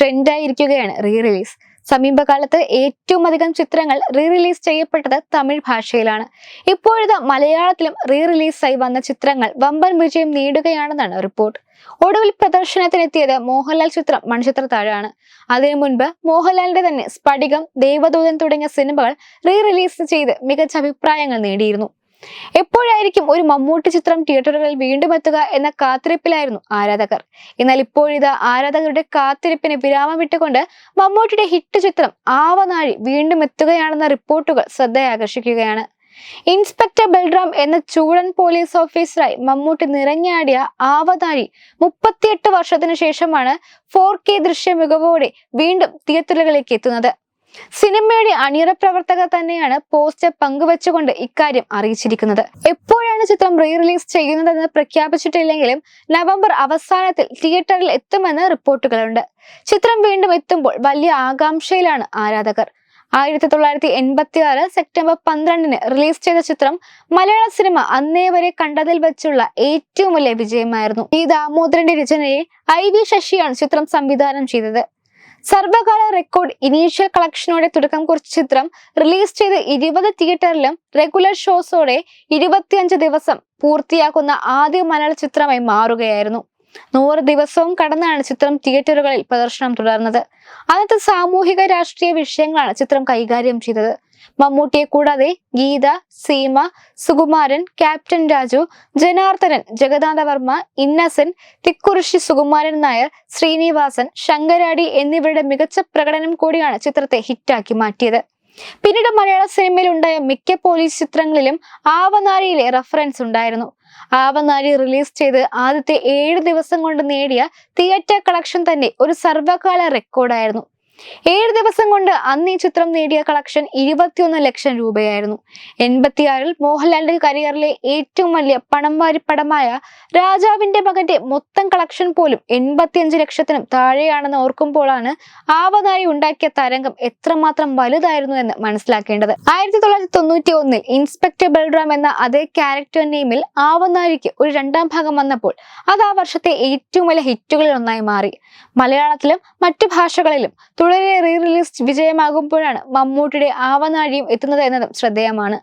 ട്രെൻഡായിരിക്കുകയാണ് re release സമീപകാലത്ത് ഏറ്റവും അധികം ചിത്രങ്ങൾ റീ റിലീസ് ചെയ്യപ്പെട്ടത് തമിഴ് ഭാഷയിലാണ്. ഇപ്പോഴത്തെ മലയാളത്തിലും റീ റിലീസായി വന്ന ചിത്രങ്ങൾ വമ്പൻ വിജയം നേടുകയാണെന്നാണ് റിപ്പോർട്ട്. ഒടുവിൽ പ്രദർശനത്തിനെത്തിയത് മോഹൻലാൽ ചിത്രം മൺചിത്ര താഴാണ് അതിനു മുൻപ് മോഹൻലാലിന്റെ തന്നെ സ്ഫടികം ദേവദൂതൻ തുടങ്ങിയ സിനിമകൾ റീ റിലീസ് ചെയ്ത് മികച്ച അഭിപ്രായങ്ങൾ നേടിയിരുന്നു. എപ്പോഴായിരിക്കും ഒരു മമ്മൂട്ടി ചിത്രം തിയേറ്ററുകളിൽ വീണ്ടും എത്തുക എന്ന കാത്തിരിപ്പിലായിരുന്നു ആരാധകർ. എന്നാൽ ഇപ്പോഴിത് ആരാധകരുടെ കാത്തിരിപ്പിന് വിരാമം വിട്ടുകൊണ്ട് മമ്മൂട്ടിയുടെ ഹിറ്റ് ചിത്രം ആവനാഴി വീണ്ടും എത്തുകയാണെന്ന റിപ്പോർട്ടുകൾ ശ്രദ്ധയാകർഷിക്കുകയാണ്. ഇൻസ്പെക്ടർ ബൽറാം എന്ന ചൂടൻ പോലീസ് ഓഫീസറായി മമ്മൂട്ടി നിറഞ്ഞാടിയ ആവനാഴി മുപ്പത്തിയെട്ട് വർഷത്തിനു ശേഷമാണ് ഫോർ കെ ദൃശ്യ മികവോടെ വീണ്ടും തിയേറ്ററുകളിലേക്ക് എത്തുന്നത്. സിനിമയുടെ അണിയറ പ്രവർത്തകർ തന്നെയാണ് പോസ്റ്റർ പങ്കുവച്ചുകൊണ്ട് ഇക്കാര്യം അറിയിച്ചിരിക്കുന്നത്. എപ്പോഴാണ് ചിത്രം റീ റിലീസ് ചെയ്യുന്നതെന്ന് പ്രഖ്യാപിച്ചിട്ടില്ലെങ്കിലും നവംബർ അവസാനത്തിൽ തിയേറ്ററിൽ എത്തുമെന്ന് റിപ്പോർട്ടുകളുണ്ട്. ചിത്രം വീണ്ടും എത്തുമ്പോൾ വലിയ ആകാംക്ഷയിലാണ് ആരാധകർ. ആയിരത്തി തൊള്ളായിരത്തി എൺപത്തി ആറ് സെപ്റ്റംബർ പന്ത്രണ്ടിന് റിലീസ് ചെയ്ത ചിത്രം മലയാള സിനിമ അന്നേ വരെ കണ്ടതിൽ വെച്ചുള്ള ഏറ്റവും വലിയ വിജയമായിരുന്നു. ഈ ദാമോദരന്റെ രചനയെ ഐ വി ശശിയാണ് ചിത്രം സംവിധാനം ചെയ്തത്. സർവകാല റെക്കോർഡ് ഇനീഷ്യൽ കളക്ഷനോടെ തുടക്കം കുറിച്ച ചിത്രം റിലീസ് ചെയ്ത് ഇരുപത് തിയേറ്ററിലും റെഗുലർ ഷോസോടെ ഇരുപത്തിയഞ്ച് ദിവസം പൂർത്തിയാക്കുന്ന ആദ്യ മലയാള ചിത്രമായി മാറുകയായിരുന്നു. നൂറ് ദിവസവും കടന്നാണ് ചിത്രം തിയേറ്ററുകളിൽ പ്രദർശനം തുടർന്നത്. അന്നത്തെ സാമൂഹിക രാഷ്ട്രീയ വിഷയങ്ങളാണ് ചിത്രം കൈകാര്യം ചെയ്തത്. മമ്മൂട്ടിയെ കൂടാതെ ഗീത സീമ സുകുമാരൻ ക്യാപ്റ്റൻ രാജു ജനാർദ്ദനൻ ജഗദാനവർമ്മ ഇന്നസെന്റ് തിക്കുറിശി സുകുമാരൻ നായർ ശ്രീനിവാസൻ ശങ്കരാടി എന്നിവരുടെ മികച്ച പ്രകടനം കൂടിയാണ് ചിത്രത്തെ ഹിറ്റാക്കി മാറ്റിയത്. പിന്നീട് മലയാള സിനിമയിൽ ഉണ്ടായ മിക്ക പോലീസ് ചിത്രങ്ങളിലും ആവനാരിയിലെ റെഫറൻസ് ഉണ്ടായിരുന്നു. ആവനാരി റിലീസ് ചെയ്ത് ആദ്യത്തെ ഏഴ് ദിവസം കൊണ്ട് നേടിയ തിയേറ്റർ കളക്ഷൻ തന്നെ ഒരു സർവകാല റെക്കോർഡായിരുന്നു ഏഴ് ദിവസം കൊണ്ട് അന്ന് ഈ ചിത്രം നേടിയ കളക്ഷൻ ഇരുപത്തിയൊന്ന് ലക്ഷം രൂപയായിരുന്നു. എൺപത്തിയാറിൽ മോഹൻലാലിന്റെ കരിയറിലെ ഏറ്റവും വലിയ പണം വാരിപ്പടമായ പടമായ രാജാവിന്റെ മകന്റെ മൊത്തം കളക്ഷൻ പോലും എൺപത്തിയഞ്ച് ലക്ഷത്തിനും താഴെയാണെന്ന് ഓർക്കുമ്പോഴാണ് ആവനായി ഉണ്ടാക്കിയ തരംഗം എത്രമാത്രം വലുതായിരുന്നു എന്ന് മനസ്സിലാക്കേണ്ടത്. ആയിരത്തി തൊള്ളായിരത്തി തൊണ്ണൂറ്റി ഒന്നിൽ ഇൻസ്പെക്ടർ ബൽറാം എന്ന അതേ ക്യാരക്ടർ നെയിമിൽ ആവനാരിക്ക് ഒരു രണ്ടാം ഭാഗം വന്നപ്പോൾ അത് ആ വർഷത്തെ ഏറ്റവും വലിയ ഹിറ്റുകളിൽ ഒന്നായി മാറി. മലയാളത്തിലും മറ്റു ഭാഷകളിലും തുടരെ റീ റിലീസ് വിജയമാകുമ്പോഴാണ് മമ്മൂട്ടിയുടെ ആവനാഴിയും എത്തുന്നത് എന്നതും ശ്രദ്ധേയമാണ്.